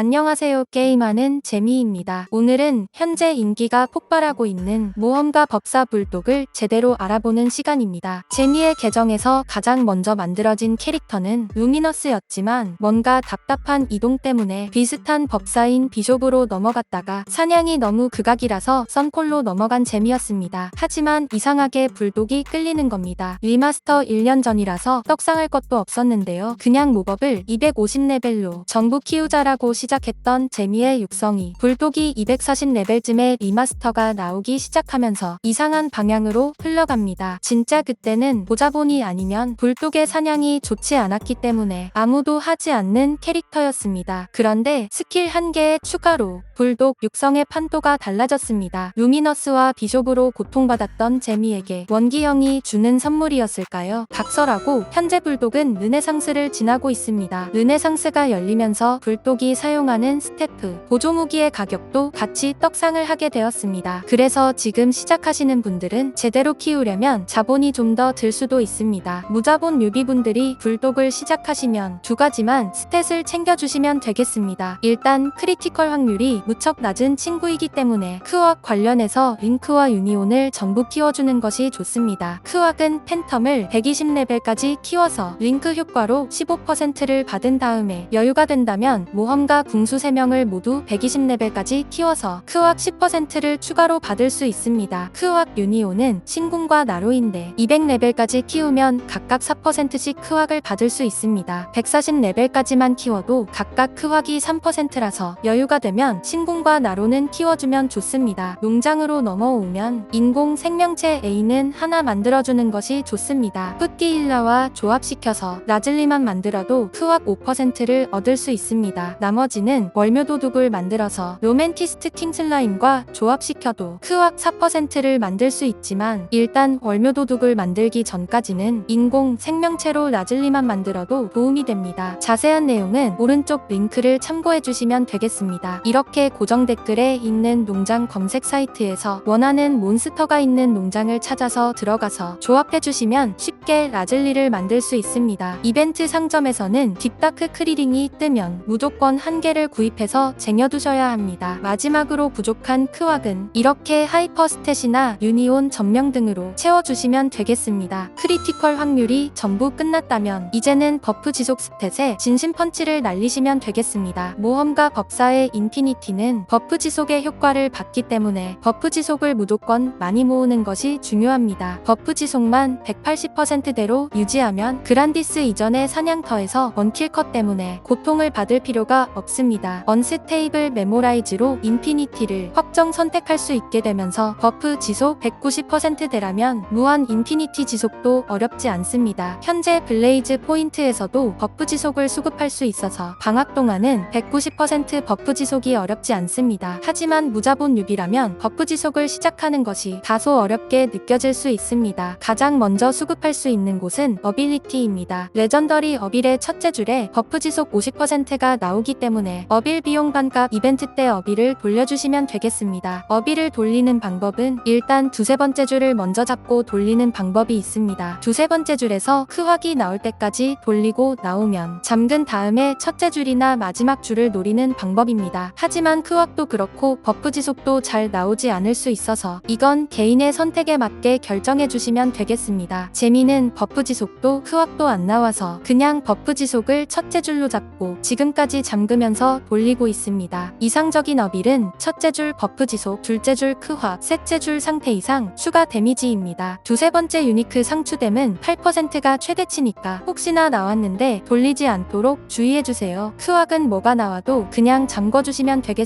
안녕하세요. 게임하는 재미입니다. 오늘은 현재 인기가 폭발하고 있는 모험가 법사 불독을 제대로 알아보는 시간입니다. 재미의 계정에서 가장 먼저 만들어진 캐릭터는 루미너스였지만 뭔가 답답한 이동 때문에 비슷한 법사인 비숍으로 넘어갔다가 사냥이 너무 극악이라서 썬콜로 넘어간 재미였습니다. 하지만 이상하게 불독이 끌리는 겁니다. 리마스터 1년 전이라서 떡상할 것도 없었는데요. 그냥 모법을 250레벨로 전부 키우자라고 시 작했던 재미의 육성이 불독이 240레벨쯤에 리마스터가 나오기 시작하면서 이상한 방향으로 흘러갑니다. 진짜 그때는 보자본이 아니면 불독의 사냥이 좋지 않았기 때문에 아무도 하지 않는 캐릭터였습니다. 그런데 스킬 한 개의 추가로 불독 육성의 판도가 달라졌습니다. 루미너스와 비숍으로 고통받았던 재미에게 원기형이 주는 선물이었을까요? 각설하고 현재 불독은 르네상스를 지나고 있습니다. 르네상스가 열리면서 불독이 사용하는 스태프, 보조 무기의 가격도 같이 떡상을 하게 되었습니다. 그래서 지금 시작하시는 분들은 제대로 키우려면 자본이 좀 더 들 수도 있습니다. 무자본 뉴비분들이 불독을 시작하시면 두 가지만 스탯을 챙겨주시면 되겠습니다. 일단 크리티컬 확률이 무척 낮은 친구이기 때문에 크왁 관련해서 링크와 유니온을 전부 키워주는 것이 좋습니다. 크왁은 팬텀을 120레벨까지 키워서 링크 효과로 15%를 받은 다음에 여유가 된다면 모험가 궁수 3명을 모두 120레벨까지 키워서 크왁 10%를 추가로 받을 수 있습니다. 크왁 유니온은 신궁과 나로인데 200레벨까지 키우면 각각 4%씩 크왁을 받을 수 있습니다. 140레벨까지만 키워도 각각 크왁이 3%라서 여유가 되면 신 궁과 나로는 키워주면 좋습니다. 농장으로 넘어오면 인공 생명체 A는 하나 만들어주는 것이 좋습니다. 뿌띠일라와 조합시켜서 라즐리만 만들어도 크왁 5%를 얻을 수 있습니다. 나머지는 월묘도둑을 만들어서 로맨티스트 킹슬라임과 조합시켜도 크왁 4%를 만들 수 있지만 일단 월묘도둑을 만들기 전까지는 인공 생명체로 라즐리만 만들어도 도움이 됩니다. 자세한 내용은 오른쪽 링크를 참고해 주시면 되겠습니다. 이렇게 고정 댓글에 있는 농장 검색 사이트에서 원하는 몬스터가 있는 농장을 찾아서 들어가서 조합해 주시면 쉽게 라즐리를 만들 수 있습니다. 이벤트 상점에서는 딥다크 크리링이 뜨면 무조건 한 개를 구입해서 쟁여두셔야 합니다. 마지막으로 부족한 크왁은 이렇게 하이퍼 스탯이나 유니온 점령 등으로 채워주시면 되겠습니다. 크리티컬 확률이 전부 끝났다면 이제는 버프 지속 스탯에 진심 펀치를 날리시면 되겠습니다. 모험가 법사의 인피니티는 버프 지속의 효과를 받기 때문에 버프 지속을 무조건 많이 모으는 것이 중요합니다. 버프 지속만 180%대로 유지하면 그란디스 이전의 사냥터에서 원킬컷 때문에 고통을 받을 필요가 없습니다. 언스테이블 메모라이즈로 인피니티를 확정 선택할 수 있게 되면서 버프 지속 190%대라면 무한 인피니티 지속도 어렵지 않습니다. 현재 블레이즈 포인트에서도 버프 지속을 수급할 수 있어서 방학 동안은 190% 버프 지속이 어렵 지 않습니다. 하지만 무자본 유비라면 버프 지속을 시작하는 것이 다소 어렵게 느껴질 수 있습니다. 가장 먼저 수급할 수 있는 곳은 어빌리티입니다. 레전더리 어빌의 첫째 줄에 버프 지속 50%가 나오기 때문에 어빌 비용 반값 이벤트 때 어빌을 돌려주시면 되겠습니다. 어빌을 돌리는 방법은 일단 두세 번째 줄을 먼저 잡고 돌리는 방법이 있습니다. 두세 번째 줄에서 크확이 나올 때까지 돌리고 나오면 잠근 다음에 첫째 줄이나 마지막 줄을 노리는 방법입니다. 하지만 크확도 그렇고 버프 지속도 잘 나오지 않을 수 있어서 이건 개인의 선택에 맞게 결정해 주시면 되겠습니다. 재미는 버프 지속도 크확도 안 나와서 그냥 버프 지속을 첫째 줄로 잡고 지금까지 잠그면서 돌리고 있습니다. 이상적인 어빌은 첫째 줄 버프 지속, 둘째 줄 크확, 셋째 줄 상태 이상 추가 데미지입니다. 두세 번째 유니크 상추댐은 8%가 최대치니까 혹시나 나왔는데 돌리지 않도록 주의해주세요. 크왁은 뭐가 나와도 그냥 잠궈주시면 되겠습니다.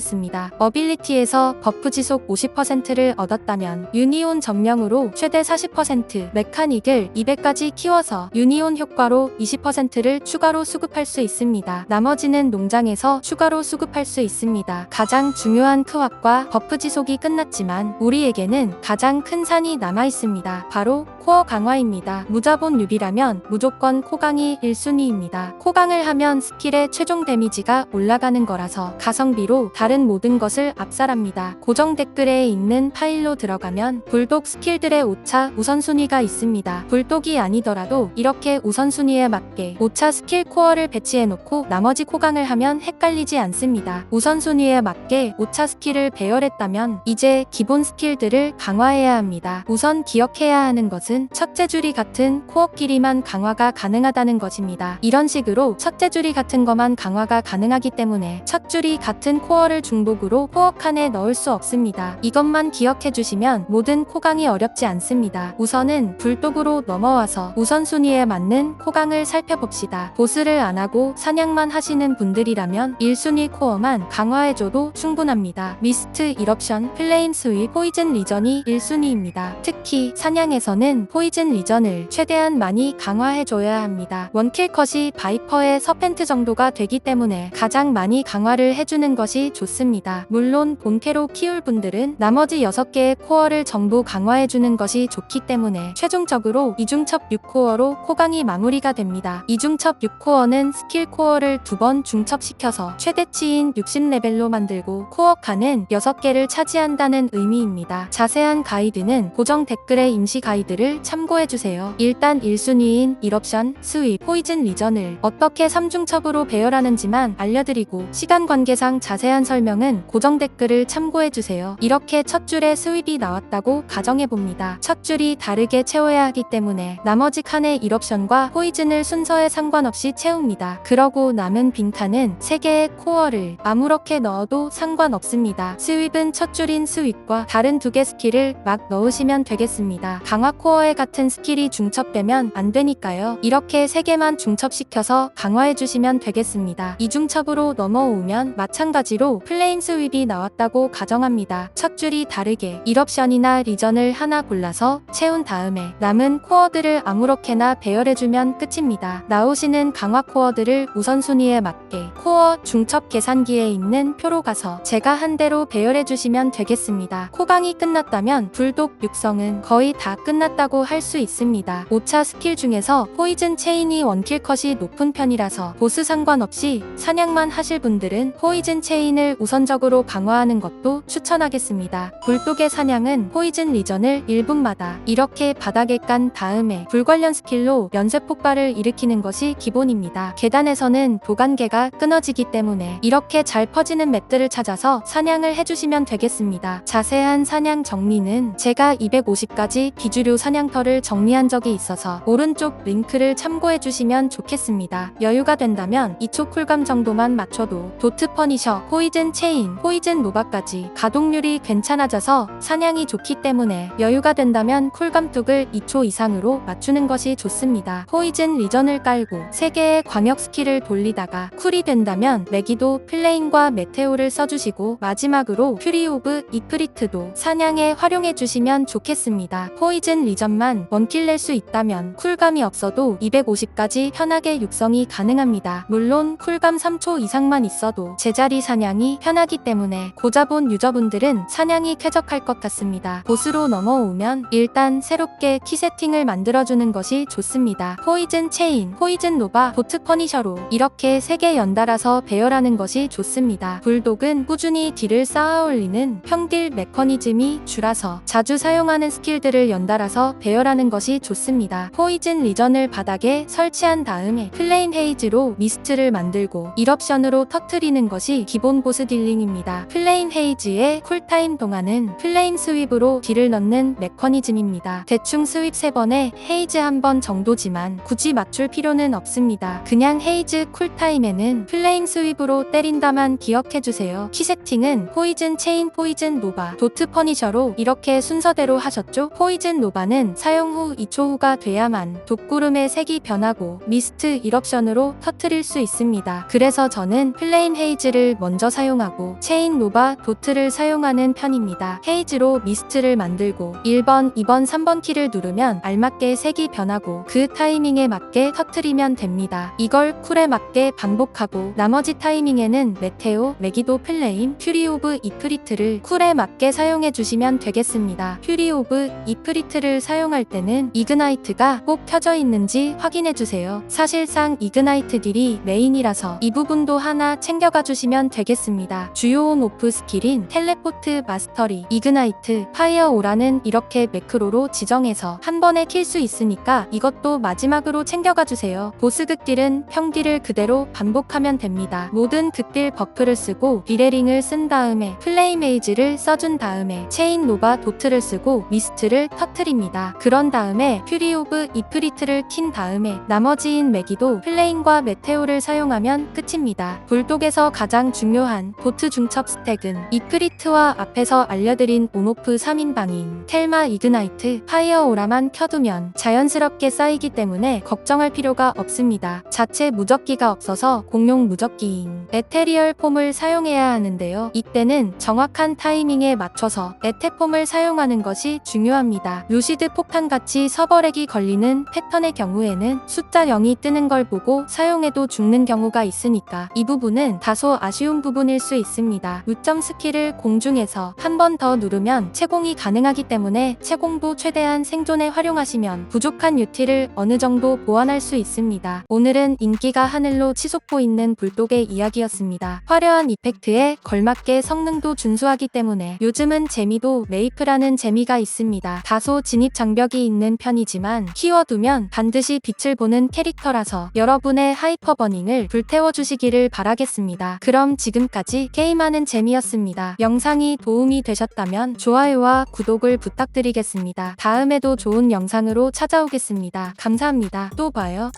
어빌리티에서 버프 지속 50%를 얻었다면 유니온 점령으로 최대 40%, 메카닉을 200까지 키워서 유니온 효과로 20%를 추가로 수급할 수 있습니다. 나머지는 농장에서 추가로 수급할 수 있습니다. 가장 중요한 크왁과 버프 지속이 끝났지만 우리에게는 가장 큰 산이 남아 있습니다. 바로 코어 강화입니다. 무자본 유비라면 무조건 코강이 1순위입니다. 코강을 하면 스킬의 최종 데미지가 올라가는 거라서 가성비로 다른 모든 것을 압살합니다. 고정 댓글에 있는 파일로 들어가면 불독 스킬들의 5차 우선순위가 있습니다. 불독이 아니더라도 이렇게 우선순위에 맞게 5차 스킬 코어를 배치해놓고 나머지 코강을 하면 헷갈리지 않습니다. 우선순위에 맞게 5차 스킬을 배열했다면 이제 기본 스킬들을 강화해야 합니다. 우선 기억해야 하는 것은 첫째 줄이 같은 코어끼리만 강화가 가능하다는 것입니다. 이런 식으로 첫째 줄이 같은 것만 강화가 가능하기 때문에 첫 줄이 같은 코어를 중복으로 코어 칸에 넣을 수 없습니다. 이것만 기억해 주시면 모든 코강이 어렵지 않습니다. 우선은 불독으로 넘어와서 우선순위에 맞는 코강을 살펴봅시다. 보스를 안 하고 사냥만 하시는 분들이라면 1순위 코어만 강화해줘도 충분합니다. 미스트 이럽션, 플레임 스윗, 포이즌 리전이 1순위입니다. 특히 사냥에서는 포이즌 리전을 최대한 많이 강화해줘야 합니다. 원킬 컷이 바이퍼의 서펜트 정도가 되기 때문에 가장 많이 강화를 해주는 것이 좋습니다. 물론 본캐로 키울 분들은 나머지 6개의 코어를 전부 강화해주는 것이 좋기 때문에 최종적으로 이중첩 6코어로 코강이 마무리가 됩니다. 이중첩 6코어는 스킬 코어를 두 번 중첩시켜서 최대치인 60레벨로 만들고 코어 칸은 6개를 차지한다는 의미입니다. 자세한 가이드는 고정 댓글의 임시 가이드를 참고해주세요. 일단 1순위인 일옵션, 스윗, 포이즌 리전을 어떻게 3중첩으로 배열하는지만 알려드리고 시간 관계상 자세한 설 명은 고정 댓글을 참고해주세요. 이렇게 첫 줄에 스윗이 나왔다고 가정해봅니다. 첫 줄이 다르게 채워야 하기 때문에 나머지 칸의 일옵션과 포이즌을 순서에 상관없이 채웁니다. 그러고 남은 빈칸은 3개의 코어를 아무렇게 넣어도 상관없습니다. 스윗은 첫 줄인 스윗과 다른 두 개 스킬을 막 넣으시면 되겠습니다. 강화 코어에 같은 스킬이 중첩되면 안 되니까요. 이렇게 3개만 중첩시켜서 강화해주시면 되겠습니다. 이중첩으로 넘어오면 마찬가지로 플레임 스윗이 나왔다고 가정합니다. 첫 줄이 다르게 1옵션이나 리전을 하나 골라서 채운 다음에 남은 코어들을 아무렇게나 배열해주면 끝입니다. 나오시는 강화 코어들을 우선순위에 맞게 코어 중첩 계산기에 있는 표로 가서 제가 한 대로 배열해주시면 되겠습니다. 코강이 끝났다면 불독 육성은 거의 다 끝났다고 할 수 있습니다. 5차 스킬 중에서 포이즌 체인이 원킬 컷이 높은 편이라서 보스 상관없이 사냥만 하실 분들은 포이즌 체인을 우선적으로 강화하는 것도 추천하겠습니다. 불독의 사냥은 포이즌 리전을 1분마다 이렇게 바닥에 깐 다음에 불 관련 스킬로 연쇄 폭발을 일으키는 것이 기본입니다. 계단에서는 도관계가 끊어지기 때문에 이렇게 잘 퍼지는 맵들을 찾아서 사냥을 해주시면 되겠습니다. 자세한 사냥 정리는 제가 250가지 비주류 사냥터를 정리한 적이 있어서 오른쪽 링크를 참고해 주시면 좋겠습니다. 여유가 된다면 2초 쿨감 정도만 맞춰도 도트 퍼니셔, 포이 즌 체인, 포이즌 노바까지 가동률이 괜찮아져서 사냥이 좋기 때문에 여유가 된다면 쿨감 뚝을 2초 이상으로 맞추는 것이 좋습니다. 포이즌 리전을 깔고 3개의 광역 스킬을 돌리다가 쿨이 된다면 매기도 플레인과 메테오를 써주시고 마지막으로 퓨리 오브 이프리트도 사냥에 활용해 주시면 좋겠습니다. 포이즌 리전만 원킬 낼 수 있다면 쿨감이 없어도 250까지 편하게 육성이 가능합니다. 물론 쿨감 3초 이상만 있어도 제자리 사냥이 편하기 때문에 고자본 유저분들은 사냥이 쾌적할 것 같습니다. 보스로 넘어오면 일단 새롭게 키 세팅을 만들어주는 것이 좋습니다. 포이즌 체인, 포이즌 노바, 보트 퍼니셔로 이렇게 3개 연달아서 배열하는 것이 좋습니다. 불독은 꾸준히 딜을 쌓아 올리는 평딜 메커니즘이 줄아서 자주 사용하는 스킬들을 연달아서 배열하는 것이 좋습니다. 포이즌 리전을 바닥에 설치한 다음에 플레임 헤이즈로 미스트를 만들고 1옵션으로 터트리는 것이 기본 보스 딜링입니다. 플레임 헤이즈의 쿨타임 동안은 플레임 스윕으로 딜을 넣는 메커니즘입니다. 대충 스윕 3번에 헤이즈 한번 정도지만 굳이 맞출 필요는 없습니다. 그냥 헤이즈 쿨타임에는 플레임 스윕으로 때린다만 기억해주세요. 키 세팅은 포이즌 체인 포이즌 노바 도트 퍼니셔로 이렇게 순서대로 하셨죠? 포이즌 노바는 사용 후 2초 후가 돼야만 독구름의 색이 변하고 미스트 1옵션으로 터트릴 수 있습니다. 그래서 저는 플레임 헤이즈를 먼저 사용 하고 체인 노바 도트를 사용하는 편입니다. 헤이즈로 미스트를 만들고 1번, 2번, 3번 키를 누르면 알맞게 색이 변하고 그 타이밍에 맞게 터트리면 됩니다. 이걸 쿨에 맞게 반복하고 나머지 타이밍에는 메테오, 메기도 플레임, 퓨리 오브 이프리트를 쿨에 맞게 사용해 주시면 되겠습니다. 퓨리 오브 이프리트를 사용할 때는 이그나이트가 꼭 켜져 있는지 확인해 주세요. 사실상 이그나이트 딜이 메인이라서 이 부분도 하나 챙겨가 주시면 되겠습니다. 있습니다. 주요 온 오프 스킬인 텔레포트 마스터리, 이그나이트, 파이어 오라는 이렇게 매크로로 지정해서 한 번에 킬 수 있으니까 이것도 마지막으로 챙겨가 주세요. 보스 극딜은 평딜을 그대로 반복하면 됩니다. 모든 극딜 버프를 쓰고 비레링을 쓴 다음에 플레이메이즈를 써준 다음에 체인 노바 도트를 쓰고 미스트를 터트립니다. 그런 다음에 퓨리 오브 이프리트를 킨 다음에 나머지인 매기도 플레인과 메테오를 사용하면 끝입니다. 불독에서 가장 중요한 보트 중첩 스택은 이프리트와 앞에서 알려드린 온오프 3인방인 텔마 이그나이트, 파이어 오라만 켜두면 자연스럽게 쌓이기 때문에 걱정할 필요가 없습니다. 자체 무적기가 없어서 공용 무적기인 에테리얼 폼을 사용해야 하는데요. 이때는 정확한 타이밍에 맞춰서 에테폼을 사용하는 것이 중요합니다. 루시드 폭탄같이 서버렉이 걸리는 패턴의 경우에는 숫자 0이 뜨는 걸 보고 사용해도 죽는 경우가 있으니까 이 부분은 다소 아쉬운 부분 일 수 있습니다. 무점 스킬을 공중에서 한 번 더 누르면 채공이 가능하기 때문에 채공도 최대한 생존에 활용하시면 부족한 유티를 어느 정도 보완할 수 있습니다. 오늘은 인기가 하늘로 치솟고 있는 불독의 이야기였습니다. 화려한 이펙트에 걸맞게 성능도 준수하기 때문에 요즘은 재미도 메이플하는 재미가 있습니다. 다소 진입 장벽이 있는 편이지만 키워두면 반드시 빛을 보는 캐릭터라서 여러분의 하이퍼버닝을 불태워주시기를 바라겠습니다. 그럼 지금 까지 게임하는 재미였습니다. 영상이 도움이 되셨다면 좋아요와 구독을 부탁드리겠습니다. 다음에도 좋은 영상으로 찾아오겠습니다. 감사합니다. 또 봐요.